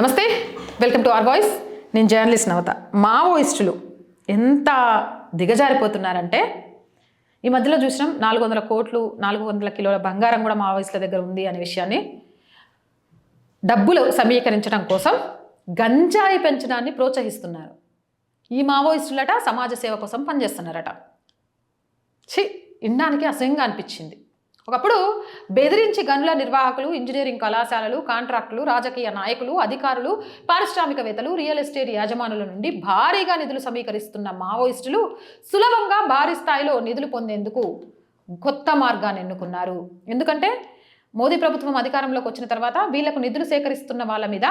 నమస్తే welcome to R voice. నేను journalist నవత. మావోయిస్టులు ఎంత దిగజారిపోతున్నారంటే ఈ మధ్యలో చూసినాం నాలుగు వందల కోట్లు నాలుగు వందల కిలోల బంగారం కూడా మావోయిస్టుల దగ్గర ఉంది అనే విషయాన్ని. డబ్బులు సమీకరించడం కోసం గంజాయి పెంచడాన్ని ప్రోత్సహిస్తున్నారు. ఈ మావోయిస్టులట సమాజ సేవ కోసం పనిచేస్తున్నారట. ఛీ వినడానికి అసహ్యంగా అనిపించింది. ఒకప్పుడు బెదిరించి గనుల నిర్వాహకులు ఇంజనీరింగ్ కళాశాలలు కాంట్రాక్టులు రాజకీయ నాయకులు అధికారులు పారిశ్రామికవేత్తలు రియల్ ఎస్టేట్ యాజమానుల నుండి భారీగా నిధులు సమీకరిస్తున్న మావోయిస్టులు సులభంగా భారీ స్థాయిలో నిధులు పొందేందుకు కొత్త మార్గాన్ని ఎన్నుకున్నారు. ఎందుకంటే మోదీ ప్రభుత్వం అధికారంలోకి వచ్చిన తర్వాత వీళ్ళకు నిధులు సేకరిస్తున్న వాళ్ళ మీద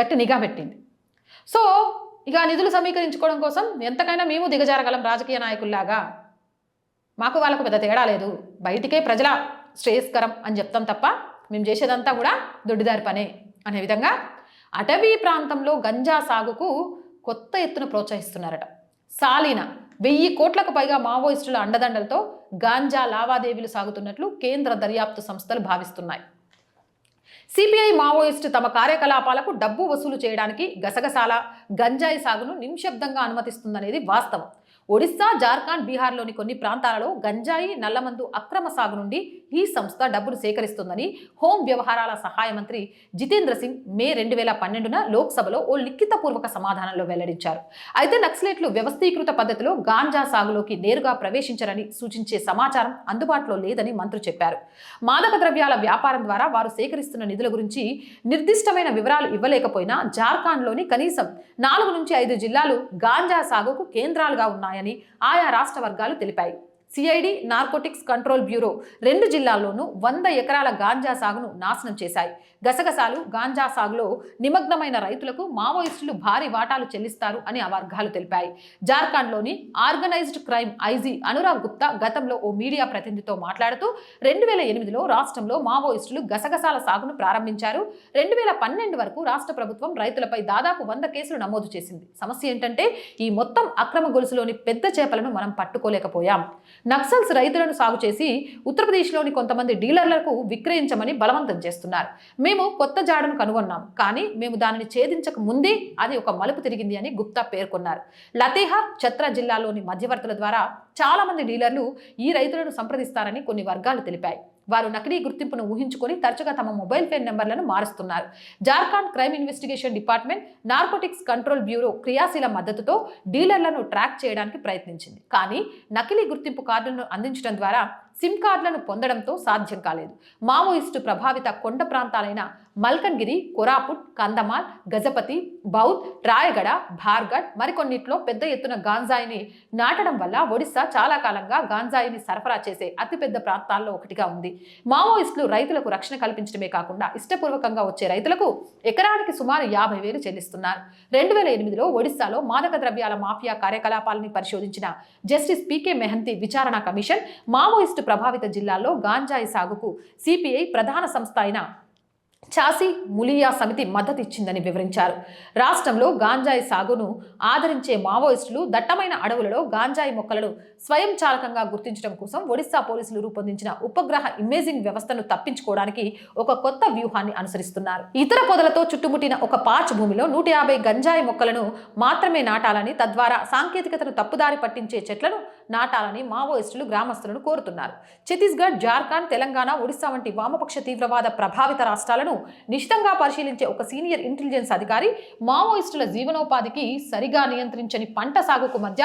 గట్టి నిఘా పెట్టింది. సో ఇక నిధులు సమీకరించుకోవడం కోసం ఎంతకైనా మేము దిగజారగలం రాజకీయ నాయకుల్లాగా. మాకు వాళ్ళకు పెద్ద తేడా లేదు. బయటికే ప్రజల శ్రేయస్కరం అని చెప్తాం తప్ప మేము చేసేదంతా కూడా దొడ్డిదారి పనే అనే విధంగా అటవీ ప్రాంతంలో గంజా సాగుకు కొత్త ఎత్తున ప్రోత్సహిస్తున్నారట. సాలీన వెయ్యి కోట్లకు పైగా మావోయిస్టుల అండదండలతో గాంజా లావాదేవీలు సాగుతున్నట్లు కేంద్ర దర్యాప్తు సంస్థలు భావిస్తున్నాయి. సిపిఐ మావోయిస్టు తమ కార్యకలాపాలకు డబ్బు వసూలు చేయడానికి గసగసాల గంజాయి సాగును నిమిషబ్దంగా అనుమతిస్తుందనేది వాస్తవం. ఒడిస్సా జార్ఖండ్ బీహార్లోని కొన్ని ప్రాంతాలలో గంజాయి నల్లమందు అక్రమ సాగు నుండి ఈ సంస్థ డబ్బులు సేకరిస్తుందని హోం వ్యవహారాల సహాయ మంత్రి జితేంద్ర సింగ్ మే రెండు వేల పన్నెండున లోక్సభలో ఓ లిఖితపూర్వక సమాధానంలో వెల్లడించారు. అయితే నక్సలైట్లు వ్యవస్థీకృత పద్ధతిలో గాంజా సాగులోకి నేరుగా ప్రవేశించరని సూచించే సమాచారం అందుబాటులో లేదని మంత్రి చెప్పారు. మాదక ద్రవ్యాల వ్యాపారం ద్వారా వారు సేకరిస్తున్న నిధుల గురించి నిర్దిష్టమైన వివరాలు ఇవ్వలేకపోయినా జార్ఖండ్లోని కనీసం నాలుగు నుంచి ఐదు జిల్లాలు గాంజా సాగుకు కేంద్రాలుగా ఉన్నాయని ఆయా రాష్ట్ర వర్గాలు తెలిపాయి. సిఐడి నార్కోటిక్స్ కంట్రోల్ బ్యూరో రెండు జిల్లాల్లోనూ వంద ఎకరాల గాంజా సాగును నాశనం చేశాయి. గసగసాలు గాంజా సాగులో నిమగ్నమైన రైతులకు మావోయిస్టులు భారీ వాటాలు చెల్లిస్తారు అని ఆ వర్గాలు తెలిపాయి. జార్ఖండ్లోని organised crime IG Anurag Gupta గతంలో ఓ మీడియా ప్రతినిధితో మాట్లాడుతూ రెండు వేల ఎనిమిదిలో రాష్ట్రంలో మావోయిస్టులు గసగసాల సాగును ప్రారంభించారు. రెండు వేల పన్నెండు వరకు రాష్ట్ర ప్రభుత్వం రైతులపై దాదాపు వంద కేసులు నమోదు చేసింది. సమస్య ఏంటంటే ఈ మొత్తం అక్రమ గొలుసులోని పెద్ద చేపలను మనం పట్టుకోలేకపోయాం. నక్సల్స్ రైతులను సాగు చేసి ఉత్తరప్రదేశ్లోని కొంతమంది డీలర్లకు విక్రయించమని బలవంతం చేస్తున్నారు. మేము కొత్త జాడను కనుగొన్నాం కానీ మేము దానిని ఛేదించక ముందే అది ఒక మలుపు తిరిగింది అని గుప్తా పేర్కొన్నారు. లతేహార్ ఛత్రా జిల్లాలోని మధ్యవర్తుల ద్వారా చాలామంది డీలర్లు ఈ రైతులను సంప్రదిస్తారని కొన్ని వర్గాలు తెలిపాయి. వారు నకిలీ గుర్తింపును ఊహించుకొని తరచుగా తమ మొబైల్ ఫోన్ నెంబర్లను మారుస్తున్నారు. Jharkhand crime investigation department narcotics control bureau క్రియాశీల మద్దతుతో డీలర్లను ట్రాక్ చేయడానికి ప్రయత్నించింది. కానీ నకిలీ గుర్తింపు కార్డులను అందించడం ద్వారా సిమ్ కార్డులను పొందడంతో సాధ్యం కాలేదు. మావోయిస్టు ప్రభావిత కొండ ప్రాంతాలైన మల్కన్గిరి కొరాపుట్ కందమాల్ గజపతి బౌద్ రాయగడ భార్గఢ్ మరికొన్నిట్లో పెద్ద ఎత్తున గాంజాయిని నాటడం వల్ల ఒడిశా చాలా కాలంగా గాంజాయిని సరఫరా చేసే అతిపెద్ద ప్రాంతాల్లో ఒకటిగా ఉంది. మావోయిస్టులు రైతులకు రక్షణ కల్పించడమే కాకుండా ఇష్టపూర్వకంగా వచ్చే రైతులకు ఎకరానికి సుమారు యాభై వేలు చెల్లిస్తున్నారు. రెండు వేల ఎనిమిదిలో ఒడిశాలో మాదక ద్రవ్యాల మాఫియా కార్యకలాపాలని పరిశోధించిన జస్టిస్ పీకే మెహంతి విచారణ కమిషన్ మావోయిస్టు ప్రభావిత జిల్లాల్లో గాంజాయి సాగుకు సిపిఐ ప్రధాన సంస్థ అయిన ఛాసీ ములియా సమితి మద్దతు ఇచ్చిందని వివరించారు. రాష్ట్రంలో గాంజాయి సాగును ఆదరించే మావోయిస్టులు దట్టమైన అడవులలో గాంజాయి మొక్కలను స్వయంచాలకంగా గుర్తించడం కోసం ఒడిశా పోలీసులు రూపొందించిన ఉపగ్రహ ఇమేజింగ్ వ్యవస్థను తప్పించుకోవడానికి ఒక కొత్త వ్యూహాన్ని అనుసరిస్తున్నారు. ఇతర పొదలతో చుట్టుముట్టిన ఒక పాచ్ భూమిలో నూట యాభై గంజాయి మొక్కలను మాత్రమే నాటాలని తద్వారా సాంకేతికతను తప్పుదారి పట్టించే చెట్లను నాటాలని మావోయిస్టులు గ్రామస్తులను కోరుతున్నారు. ఛత్తీస్గఢ్ జార్ఖండ్ తెలంగాణ ఒడిశా వంటి వామపక్ష తీవ్రవాద ప్రభావిత రాష్ట్రాలను నిశితంగా పరిశీలించే ఒక సీనియర్ ఇంటెలిజెన్స్ అధికారి మావోయిస్టుల జీవనోపాధికి సరిగా నియంత్రించని పంట సాగుకు మధ్య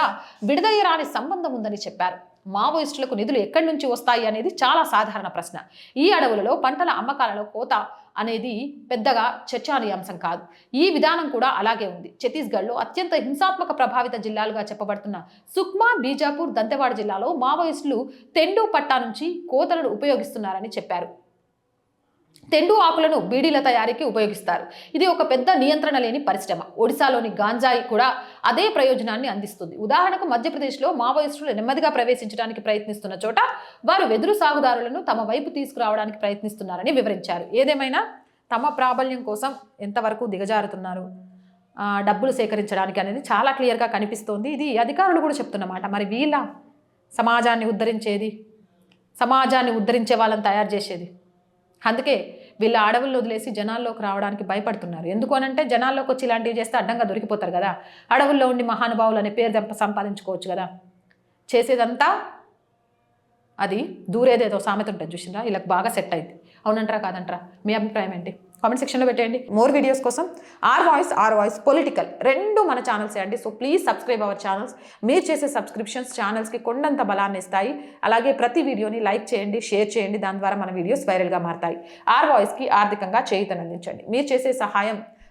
విడదయ్యరాని సంబంధం ఉందని చెప్పారు. మావోయిస్టులకు నిధులు ఎక్కడి నుంచి వస్తాయి అనేది చాలా సాధారణ ప్రశ్న. ఈ అడవులలో పంటల అమ్మకాలలో కోత అనేది పెద్దగా చర్చానీయాంశం కాదు. ఈ విధానం కూడా అలాగే ఉంది. ఛత్తీస్గఢ్లో అత్యంత హింసాత్మక ప్రభావిత జిల్లాలుగా చెప్పబడుతున్న సుక్మా బీజాపూర్ దంతెవాడ జిల్లాలో మావోయిస్టులు తెండు పట్టా నుంచి కోతలను ఉపయోగిస్తున్నారని చెప్పారు. తెండు ఆకులను బీడీల తయారీకి ఉపయోగిస్తారు. ఇది ఒక పెద్ద నియంత్రణ లేని పరిశ్రమ. ఒడిశాలోని గాంజాయి కూడా అదే ప్రయోజనాన్ని అందిస్తుంది. ఉదాహరణకు మధ్యప్రదేశ్లో మావోయిస్టులు నెమ్మదిగా ప్రవేశించడానికి ప్రయత్నిస్తున్న చోట వారు వెదురు సాగుదారులను తమ వైపు తీసుకురావడానికి ప్రయత్నిస్తున్నారని వివరించారు. ఏదేమైనా? తమ ప్రాబల్యం కోసం ఎంతవరకు దిగజారుతున్నారు? డబ్బులు సేకరించడానికి అనేది చాలా క్లియర్గా కనిపిస్తోంది. ఇది అధికారులు కూడా చెప్తున్నమాట. మరి వీళ్ళ సమాజాన్ని ఉద్ధరించేది? సమాజాన్ని ఉద్ధరించే వాళ్ళని తయారు చేసేది? అందుకే వీళ్ళ అడవులను వదిలేసి జనాల్లోకి రావడానికి భయపడుతున్నారు. ఎందుకు అనంటే జనాల్లోకి వచ్చి ఇలాంటివి చేస్తే అడ్డంగా దొరికిపోతారు కదా. అడవుల్లో ఉండి మహానుభావులు అనే పేరు దెబ్బ సంపాదించుకోవచ్చు కదా. చేసేదంతా అది దూరేదేదో సామెత ఉంటుంది చూసిందా వీళ్ళకి బాగా సెట్ అయింది. అవునంటారా కాదంటారా? మీ అభిప్రాయం ఏంటి? కామెంట్ సెక్షన్లో పెట్టేయండి. మోర్ వీడియోస్ కోసం R voice R voice political రెండు మన ఛానల్స్ అండి. So please subscribe our channels మీరు చేసే సబ్స్క్రిప్షన్స్ ఛానల్స్కి కొండంత బలాన్ని ఇస్తాయి. అలాగే ప్రతి వీడియోని లైక్ చేయండి షేర్ చేయండి. దాని ద్వారా మన వీడియోస్ వైరల్గా మారతాయి. ఆర్ వాయిస్కి ఆర్థికంగా చేయుతనందించండి మీరు చేసే సహాయం